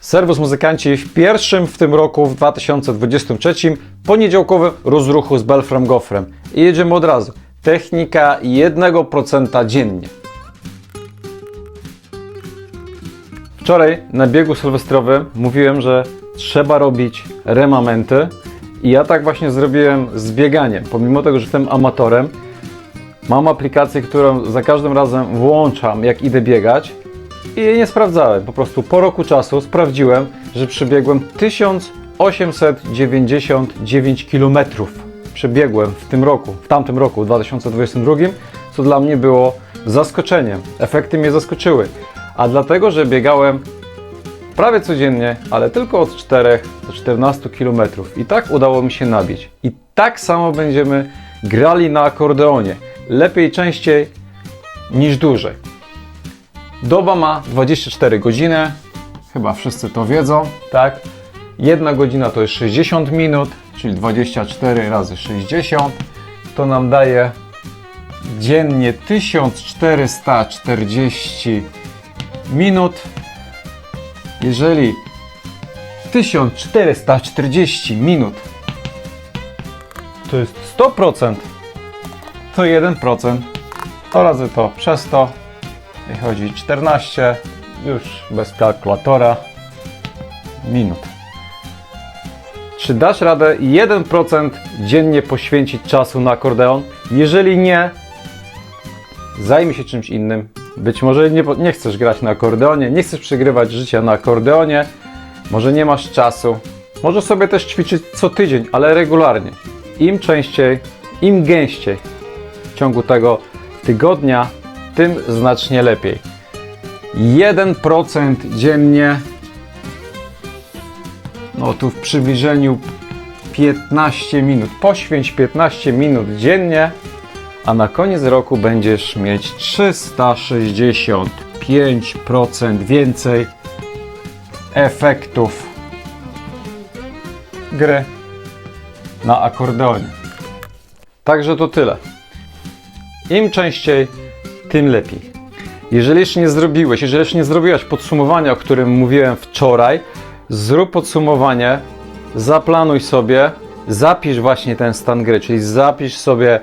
Serwus Muzykanci w pierwszym w tym roku, w 2023, poniedziałkowym rozruchu z Belfrem Goffrem. I jedziemy od razu. Technika 1% dziennie. Wczoraj na biegu sylwestrowym mówiłem, że trzeba robić remamenty i ja tak właśnie zrobiłem z bieganiem. Pomimo tego, że jestem amatorem, mam aplikację, którą za każdym razem włączam, jak idę biegać i jej nie sprawdzałem. Po prostu po roku czasu sprawdziłem, że przebiegłem 1899 km. Przebiegłem w tym roku, w tamtym roku, w 2022, co dla mnie było zaskoczeniem. Efekty mnie zaskoczyły. A dlatego, że biegałem prawie codziennie, ale tylko od 4 do 14 km. I tak udało mi się nabić. I tak samo będziemy grali na akordeonie. Lepiej częściej niż dłużej. Doba ma 24 godziny. Chyba wszyscy to wiedzą, tak? Jedna godzina to jest 60 minut, czyli 24 razy 60. To nam daje dziennie 1440 minut. Jeżeli 1440 minut to jest 100%, to 1%. To razy to przez to wychodzi 14, już bez kalkulatora, minut. Czy dasz radę 1% dziennie poświęcić czasu na akordeon? Jeżeli nie, zajmij się czymś innym. Być może nie, nie chcesz grać na akordeonie, nie chcesz przegrywać życia na akordeonie, może nie masz czasu. Może sobie też ćwiczyć co tydzień, ale regularnie. Im częściej, im gęściej w ciągu tego tygodnia, tym znacznie lepiej. 1% dziennie, no tu w przybliżeniu 15 minut. Poświęć 15 minut dziennie, a na koniec roku będziesz mieć 365% więcej efektów gry na akordeonie. Także to tyle. Im częściej, tym lepiej. Jeżeli jeszcze nie zrobiłeś, jeżeli jeszcze nie zrobiłaś podsumowania, o którym mówiłem wczoraj, zrób podsumowanie, zaplanuj sobie, zapisz właśnie ten stan gry, czyli zapisz sobie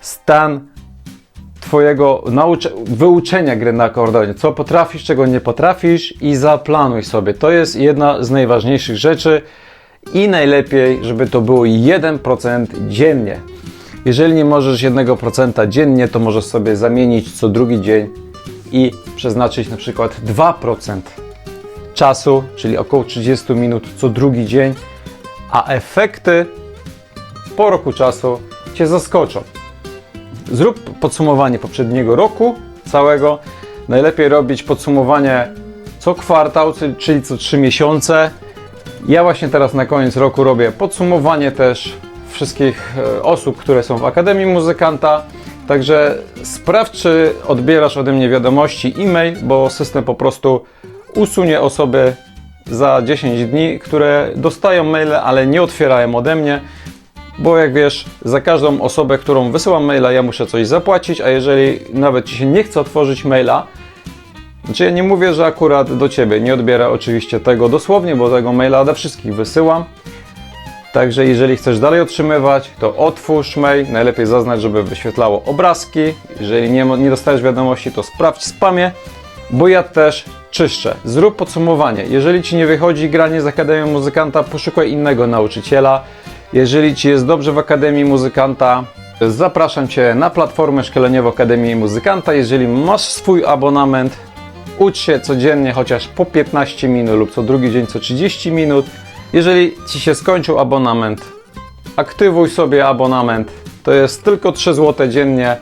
stan Twojego wyuczenia gry na akordeonie. Co potrafisz, czego nie potrafisz i zaplanuj sobie. To jest jedna z najważniejszych rzeczy i najlepiej, żeby to było 1% dziennie. Jeżeli nie możesz 1% dziennie, to możesz sobie zamienić co drugi dzień i przeznaczyć na przykład 2% czasu, czyli około 30 minut co drugi dzień, a efekty po roku czasu Cię zaskoczą. Zrób podsumowanie poprzedniego roku całego. Najlepiej robić podsumowanie co kwartał, czyli co 3 miesiące. Ja właśnie teraz na koniec roku robię podsumowanie też wszystkich e, osób, które są w Akademii Muzykanta. Także sprawdź, czy odbierasz ode mnie wiadomości e-mail, bo system po prostu usunie osoby za 10 dni, które dostają maile, ale nie otwierają ode mnie. Bo jak wiesz, za każdą osobę, którą wysyłam maila, ja muszę coś zapłacić, a jeżeli nawet ci się nie chce otworzyć maila, znaczy ja nie mówię, że akurat do ciebie nie odbiera oczywiście tego dosłownie, bo tego maila do wszystkich wysyłam. Także jeżeli chcesz dalej otrzymywać, to otwórz mail, najlepiej zaznacz, żeby wyświetlało obrazki. Jeżeli nie, nie dostajesz wiadomości, to sprawdź spamie, bo ja też czyszczę. Zrób podsumowanie. Jeżeli Ci nie wychodzi granie z Akademią Muzykanta, poszukaj innego nauczyciela. Jeżeli Ci jest dobrze w Akademii Muzykanta, zapraszam Cię na platformę szkoleniową Akademii Muzykanta. Jeżeli masz swój abonament, ucz się codziennie chociaż po 15 minut lub co drugi dzień co 30 minut. Jeżeli Ci się skończył abonament, aktywuj sobie abonament. To jest tylko 3 zł dziennie.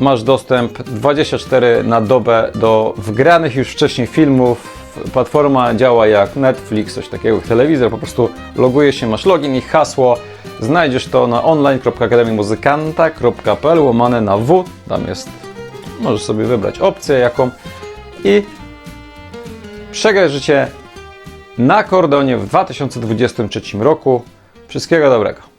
Masz dostęp 24 na dobę do wgranych już wcześniej filmów. Platforma działa jak Netflix, coś takiego jak telewizor. Po prostu logujesz się, masz login i hasło. Znajdziesz to na online.akademimuzykanta.pl łamane na W. Tam jest, możesz sobie wybrać opcję jaką i przegraj życie na akordeonie w 2023 roku. Wszystkiego dobrego.